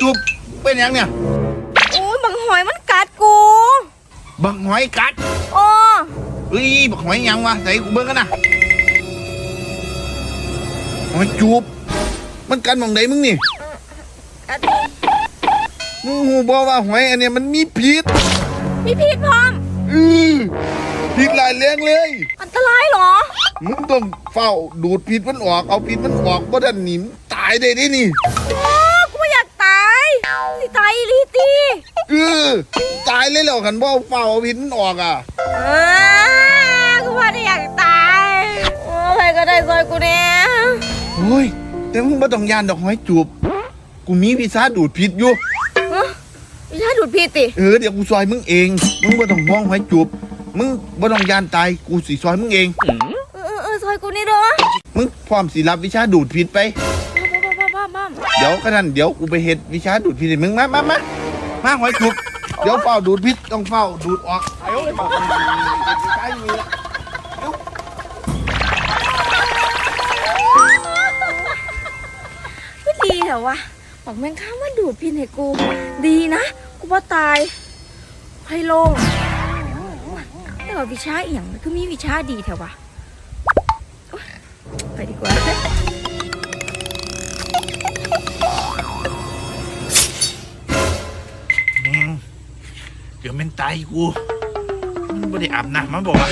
จูบเป็นหยังเนี่ย โอ้ยบังหอยมันกัดกูบักหอยกัดโอ้เฮ้ยบักหอยหยังวะใส่กูเบิ่งกันนะหอยจูบ มันกันหมองไหนมึงนี่กัดมึงหูบอกว่าหอยอันเนี้ยมันมีพิษมีพิษพร้อม อือพิษหลายแรงเลย อันตรายเหรอ มึงต้องเฝ้าดูดพิษมันออก เอาพิษมันออกบ่ดันหนิมตายได้ดินี่ โเออตายเลยแล้วคันบ่เฝ้าเอาพิษมันออกอะอ้ากูว่าได้อยากตาย โอ้ใครก็ได้ซอยกูเนี่ยโอ้ยแต่มึงบ่ต้องยานดอกหอยจูบ กูมีวิชาดูดพิษอยู่ฮะไม่ใช่ดูดพิษติ เออเดี๋ยวกูซอยมึงเอง มึงบ่ต้องห่วงหอยจูบ มึงบ่ต้องยานตาย กูสิซอยมึงเอง เออเออเออซอยกูนี่เด้อมึงพร้อมสิรับวิชาดูดพิษไป บ้าบ้าบ้าบ้าเดี๋ยวขนาดเดี๋ยวกูไปเฮ็ดวิชาดูดพิษให้มึงมามามา มาหอยจูบเดี๋ยวเฝ้าดูดพิษต้องเฝ้าดูดออกไอ้โอ้ยบอกมึงใช้มือละก็ดีเหรอวะบอกแมงข้ามาดูดพิษให้กู ดีนะ กูว่าตายให้โล่งแต่ว่าวิชาเอียงมันก็มีวิชาดีแถววะไปดีกว่า เดี๋ยวแม่งตายกูมันไม่ได้อาบน้ำมาบอกว่า